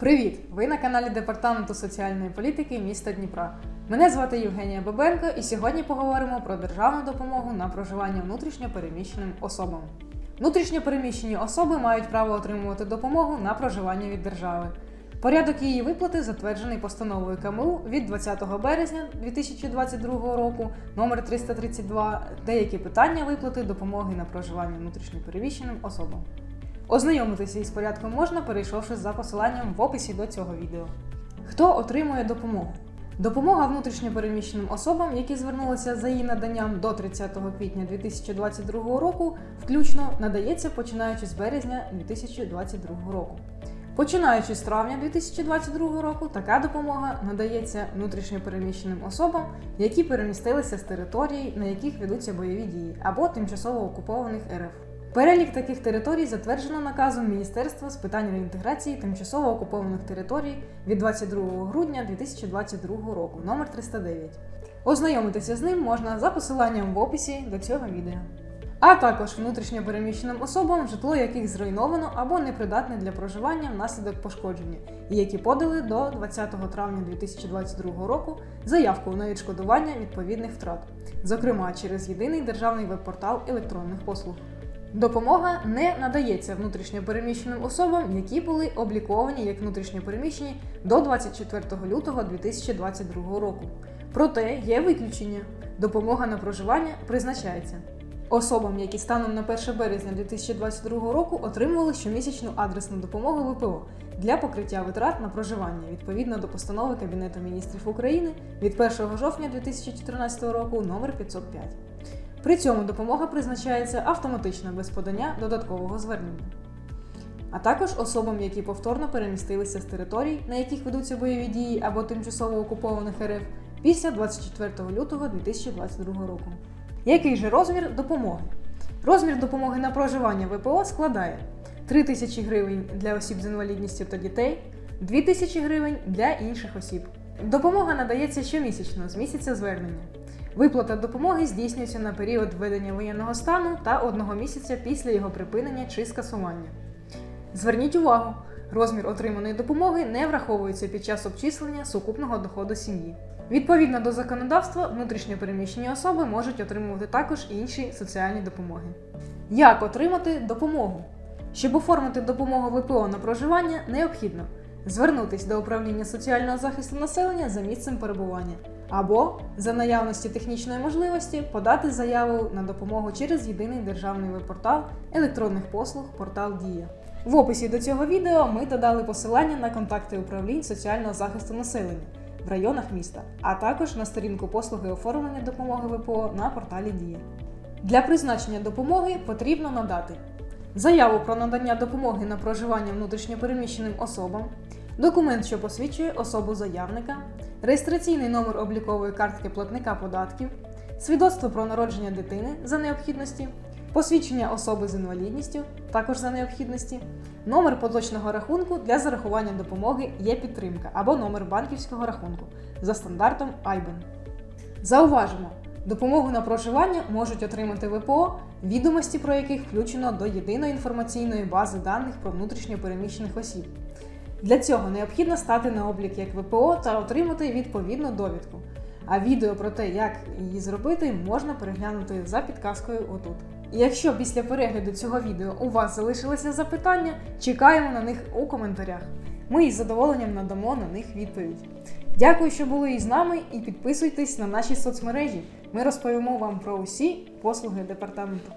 Привіт! Ви на каналі Департаменту соціальної політики міста Дніпра. Мене звати Євгенія Бабенко, і сьогодні поговоримо про державну допомогу на проживання внутрішньо переміщеним особам. Внутрішньо переміщені особи мають право отримувати допомогу на проживання від держави. Порядок її виплати затверджений постановою КМУ від 20 березня 2022 року номер 332 деякі питання виплати допомоги на проживання внутрішньо переміщеним особам. Ознайомитися із порядком можна, перейшовши за посиланням в описі до цього відео. Хто отримує допомогу? Допомога внутрішньо переміщеним особам, які звернулися за її наданням до 30 квітня 2022 року, включно надається починаючи з березня 2022 року. Починаючи з травня 2022 року, така допомога надається внутрішньо переміщеним особам, які перемістилися з територій, на яких ведуться бойові дії, або тимчасово окупованих РФ. Перелік таких територій затверджено наказом Міністерства з питань реінтеграції тимчасово окупованих територій від 22 грудня 2022 року, номер 309. Ознайомитися з ним можна за посиланням в описі до цього відео. А також внутрішньо переміщеним особам, житло яких зруйновано або непридатне для проживання внаслідок пошкодження, і які подали до 20 травня 2022 року заявку на відшкодування відповідних втрат, зокрема через єдиний державний веб-портал електронних послуг. Допомога не надається внутрішньо переміщеним особам, які були обліковані як внутрішньо переміщені до 24 лютого 2022 року. Проте є виключення. Допомога на проживання призначається особам, які станом на 1 березня 2022 року отримували щомісячну адресну допомогу ВПО для покриття витрат на проживання відповідно до постанови Кабінету міністрів України від 1 жовтня 2014 року номер 505. При цьому допомога призначається автоматично без подання додаткового звернення. А також особам, які повторно перемістилися з територій, на яких ведуться бойові дії або тимчасово окупованих РФ після 24 лютого 2022 року. Який же розмір допомоги? Розмір допомоги на проживання ВПО складає 3 тисячі гривень для осіб з інвалідністю та дітей, 2 тисячі гривень для інших осіб. Допомога надається щомісячно з місяця звернення. Виплата допомоги здійснюється на період введення воєнного стану та одного місяця після його припинення чи скасування. Зверніть увагу, розмір отриманої допомоги не враховується під час обчислення сукупного доходу сім'ї. Відповідно до законодавства, внутрішньо переміщені особи можуть отримувати також інші соціальні допомоги. Як отримати допомогу? Щоб оформити допомогу ВПО на проживання, необхідно звернутися до управління соціального захисту населення за місцем перебування, або за наявності технічної можливості подати заяву на допомогу через єдиний державний веб-портал електронних послуг Портал Дія. В описі до цього відео ми додали посилання на контакти управлінь соціального захисту населення в районах міста, а також на сторінку послуги оформлення допомоги ВПО на порталі Дія. Для призначення допомоги потрібно надати заяву про надання допомоги на проживання внутрішньопереміщеним особам, документ, що посвідчує особу заявника, реєстраційний номер облікової картки платника податків, свідоцтво про народження дитини за необхідності, посвідчення особи з інвалідністю також за необхідності, номер поточного рахунку для зарахування допомоги є підтримка або номер банківського рахунку за стандартом IBAN. Зауважимо, допомогу на проживання можуть отримати ВПО, відомості про яких включено до єдиної інформаційної бази даних про внутрішньо переміщених осіб. Для цього необхідно стати на облік як ВПО та отримати відповідну довідку. А відео про те, як її зробити, можна переглянути за підказкою отут. Якщо після перегляду цього відео у вас залишилися запитання, чекаємо на них у коментарях. Ми із задоволенням надамо на них відповідь. Дякую, що були із нами, і підписуйтесь на наші соцмережі. Ми розповімо вам про усі послуги департаменту.